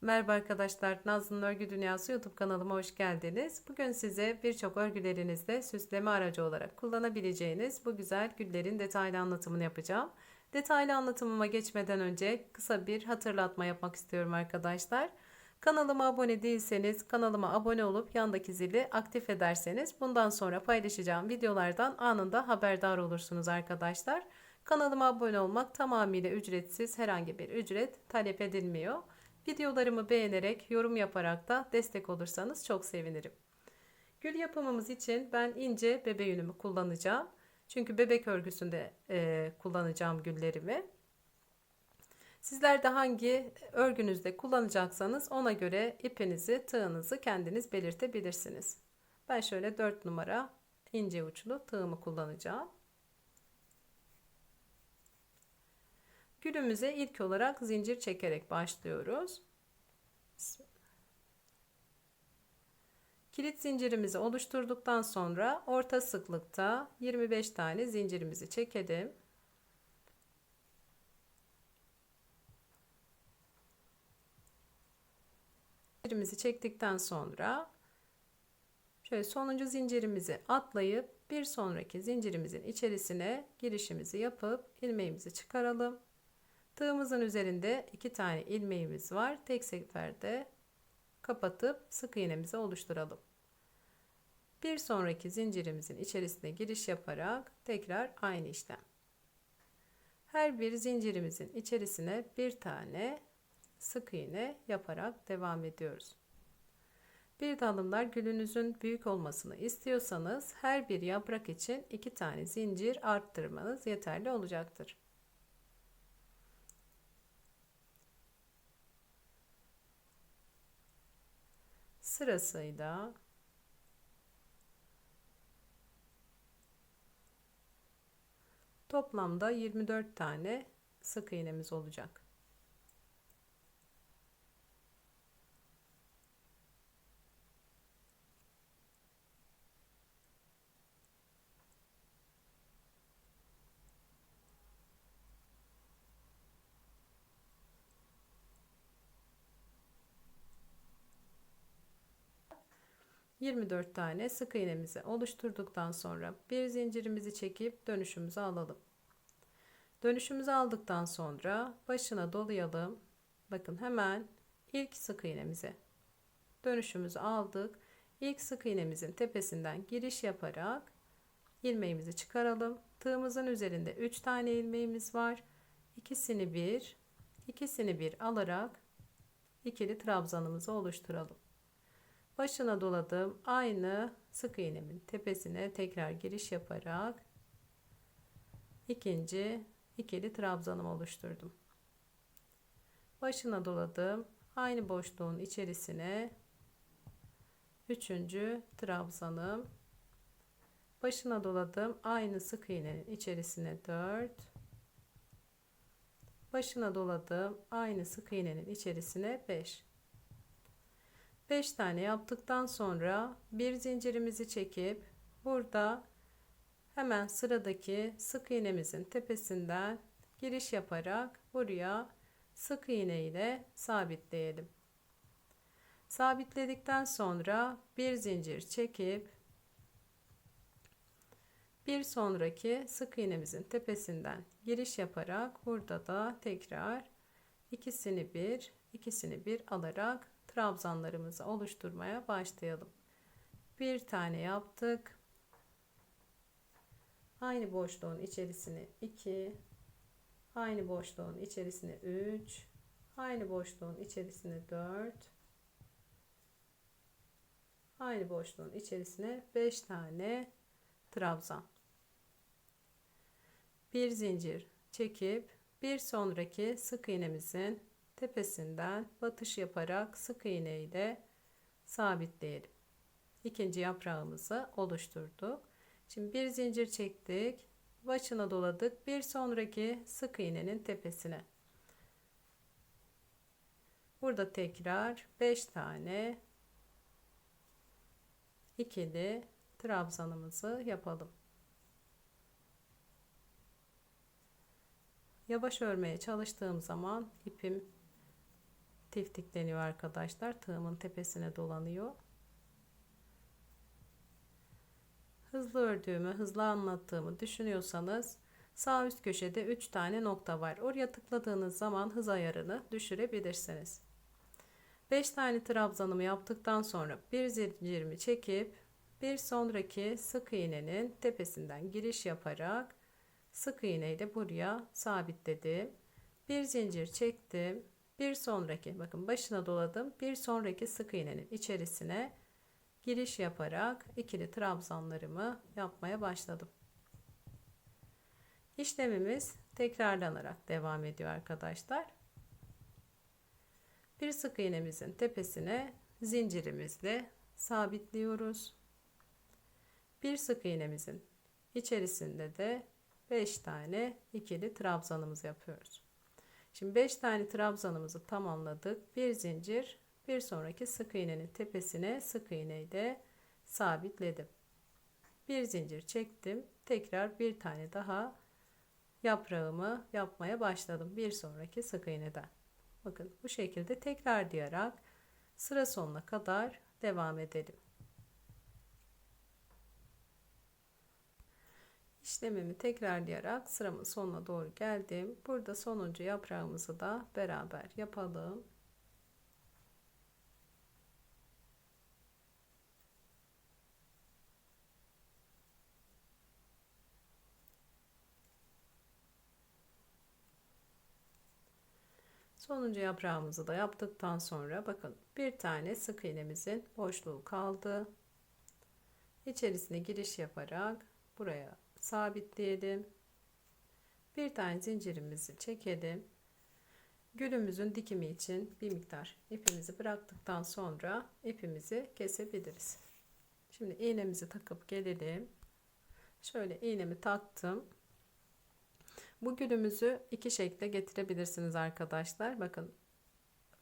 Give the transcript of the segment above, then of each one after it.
Merhaba arkadaşlar, Nazlı'nın Örgü Dünyası YouTube kanalıma hoş geldiniz. Bugün size birçok örgülerinizde süsleme aracı olarak kullanabileceğiniz bu güzel güllerin detaylı anlatımını yapacağım. Detaylı anlatımıma geçmeden önce kısa bir hatırlatma yapmak istiyorum arkadaşlar. Kanalıma abone değilseniz kanalıma abone olup yandaki zili aktif ederseniz bundan sonra paylaşacağım videolardan anında haberdar olursunuz arkadaşlar. Kanalıma abone olmak tamamıyla ücretsiz herhangi bir ücret talep edilmiyor. Videolarımı beğenerek, yorum yaparak da destek olursanız çok sevinirim. Gül yapımımız için ben ince bebe yünümü kullanacağım. Çünkü bebek örgüsünde e, kullanacağım güllerimi. Sizler de hangi örgünüzde kullanacaksanız ona göre ipinizi, tığınızı kendiniz belirtebilirsiniz. Ben şöyle 4 numara ince uçlu tığımı kullanacağım. Gülümüze ilk olarak zincir çekerek başlıyoruz. Kilit zincirimizi oluşturduktan sonra orta sıklıkta 25 tane zincirimizi çekelim. Zincirimizi çektikten sonra şöyle sonuncu zincirimizi atlayıp bir sonraki zincirimizin içerisine girişimizi yapıp ilmeğimizi çıkaralım. Tığımızın üzerinde iki tane ilmeğimiz var. Tek seferde kapatıp sık iğnemizi oluşturalım. Bir sonraki zincirimizin içerisine giriş yaparak tekrar aynı işlem. Her bir zincirimizin içerisine bir tane sık iğne yaparak devam ediyoruz. Bir dalımlar gülünüzün büyük olmasını istiyorsanız her bir yaprak için iki tane zincir arttırmanız yeterli olacaktır. Sırasıyla toplamda 24 tane sık iğnemiz olacak. 24 tane sık iğnemizi oluşturduktan sonra bir zincirimizi çekip dönüşümüzü alalım. Dönüşümüzü aldıktan sonra başına dolayalım. Bakın hemen ilk sık iğnemize dönüşümüzü aldık. İlk sık iğnemizin tepesinden giriş yaparak ilmeğimizi çıkaralım. Tığımızın üzerinde 3 tane ilmeğimiz var. İkisini bir, ikisini bir alarak ikili trabzanımızı oluşturalım başına doladım aynı sık iğnemin tepesine tekrar giriş yaparak ikinci ikili trabzanımı oluşturdum. Başına doladım aynı boşluğun içerisine üçüncü trabzanım. Başına doladım aynı sık iğnenin içerisine 4 başına doladım aynı sık iğnenin içerisine 5 5 tane yaptıktan sonra bir zincirimizi çekip burada hemen sıradaki sık iğnemizin tepesinden giriş yaparak buraya sık iğne ile sabitleyelim. Sabitledikten sonra bir zincir çekip bir sonraki sık iğnemizin tepesinden giriş yaparak burada da tekrar ikisini bir ikisini bir alarak trabzanlarımızı oluşturmaya başlayalım. Bir tane yaptık. Aynı boşluğun içerisine 2, aynı boşluğun içerisine 3, aynı boşluğun içerisine 4, aynı boşluğun içerisine 5 tane trabzan. Bir zincir çekip bir sonraki sık iğnemizin tepesinden batış yaparak sık iğne ile sabitleyelim. İkinci yaprağımızı oluşturduk. Şimdi bir zincir çektik. Başına doladık. Bir sonraki sık iğnenin tepesine. Burada tekrar 5 tane ikili trabzanımızı yapalım. Yavaş örmeye çalıştığım zaman ipim tiftikleniyor arkadaşlar. Tığımın tepesine dolanıyor. Hızlı ördüğümü, hızlı anlattığımı düşünüyorsanız sağ üst köşede 3 tane nokta var. Oraya tıkladığınız zaman hız ayarını düşürebilirsiniz. 5 tane trabzanımı yaptıktan sonra bir zincirimi çekip bir sonraki sık iğnenin tepesinden giriş yaparak sık iğne ile buraya sabitledim. Bir zincir çektim. Bir sonraki bakın başına doladım. Bir sonraki sık iğnenin içerisine giriş yaparak ikili trabzanlarımı yapmaya başladım. İşlemimiz tekrarlanarak devam ediyor arkadaşlar. Bir sık iğnemizin tepesine zincirimizle sabitliyoruz. Bir sık iğnemizin içerisinde de 5 tane ikili trabzanımız yapıyoruz. Şimdi 5 tane trabzanımızı tamamladık. Bir zincir bir sonraki sık iğnenin tepesine sık iğneyle sabitledim. Bir zincir çektim. Tekrar bir tane daha yaprağımı yapmaya başladım. Bir sonraki sık iğneden. Bakın bu şekilde tekrar diyerek sıra sonuna kadar devam edelim. İşlemimi tekrarlayarak sıramın sonuna doğru geldim. Burada sonuncu yaprağımızı da beraber yapalım. Sonuncu yaprağımızı da yaptıktan sonra bakın bir tane sık iğnemizin boşluğu kaldı. İçerisine giriş yaparak buraya sabitleyelim. Bir tane zincirimizi çekelim. Gülümüzün dikimi için bir miktar ipimizi bıraktıktan sonra ipimizi kesebiliriz. Şimdi iğnemizi takıp gelelim. Şöyle iğnemi taktım. Bu gülümüzü iki şekilde getirebilirsiniz arkadaşlar. Bakın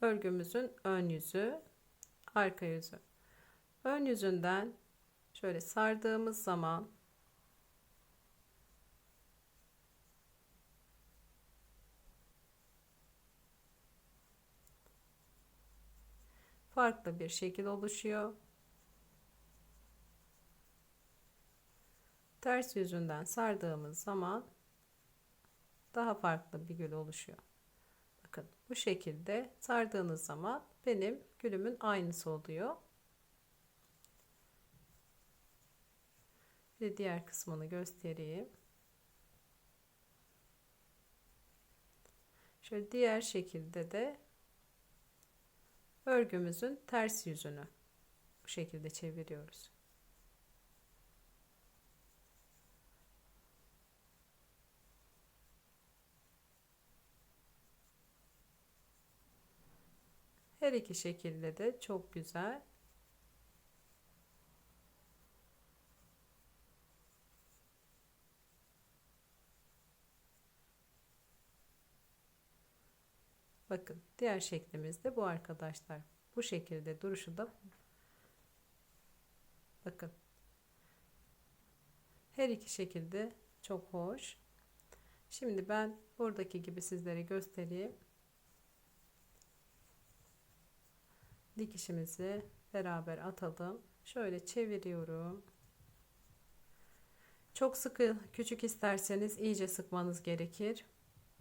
örgümüzün ön yüzü, arka yüzü. Ön yüzünden şöyle sardığımız zaman farklı bir şekil oluşuyor. Ters yüzünden sardığımız zaman daha farklı bir gül oluşuyor. Bakın bu şekilde sardığınız zaman benim gülümün aynısı oluyor. Bir diğer kısmını göstereyim. Şöyle diğer şekilde de örgümüzün ters yüzünü bu şekilde çeviriyoruz. Her iki şekilde de çok güzel. Bakın diğer şeklimiz de bu arkadaşlar. Bu şekilde duruşu da bakın. Her iki şekilde çok hoş. Şimdi ben buradaki gibi sizlere göstereyim. dikişimizi beraber atalım. Şöyle çeviriyorum. Çok sıkı küçük isterseniz iyice sıkmanız gerekir.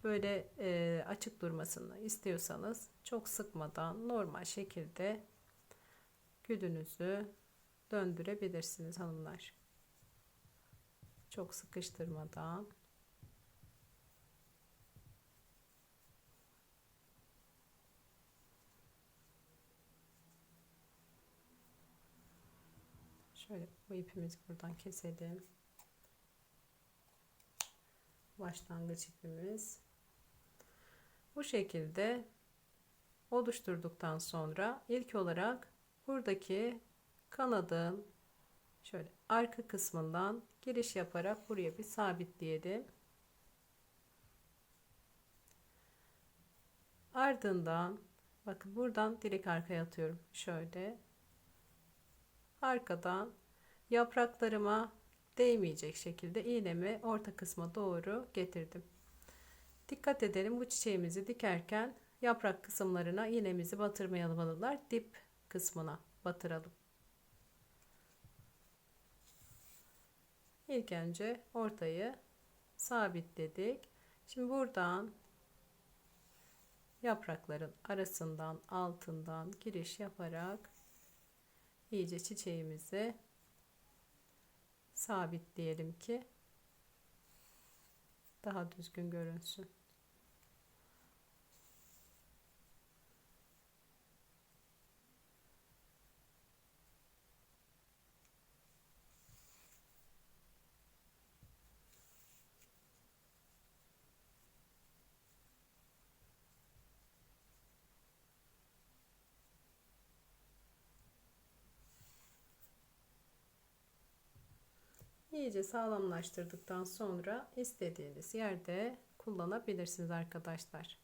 Böyle e, açık durmasını istiyorsanız çok sıkmadan normal şekilde güdünüzü döndürebilirsiniz hanımlar. Çok sıkıştırmadan. Şöyle bu ipimizi buradan keselim. Başlangıç ipimiz. Bu şekilde oluşturduktan sonra ilk olarak buradaki kanadın şöyle arka kısmından giriş yaparak buraya bir sabitleyelim. Ardından bakın buradan direkt arkaya atıyorum. Şöyle arkadan yapraklarıma değmeyecek şekilde iğnemi orta kısma doğru getirdim. Dikkat edelim bu çiçeğimizi dikerken yaprak kısımlarına iğnemizi batırmayalım hanımlar. Dip kısmına batıralım. İlk önce ortayı sabitledik. Şimdi buradan yaprakların arasından altından giriş yaparak iyice çiçeğimizi sabitleyelim ki daha düzgün görünsün. İyice sağlamlaştırdıktan sonra istediğiniz yerde kullanabilirsiniz arkadaşlar.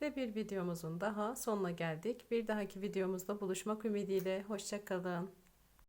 Ve bir videomuzun daha sonuna geldik. Bir dahaki videomuzda buluşmak ümidiyle. Hoşçakalın.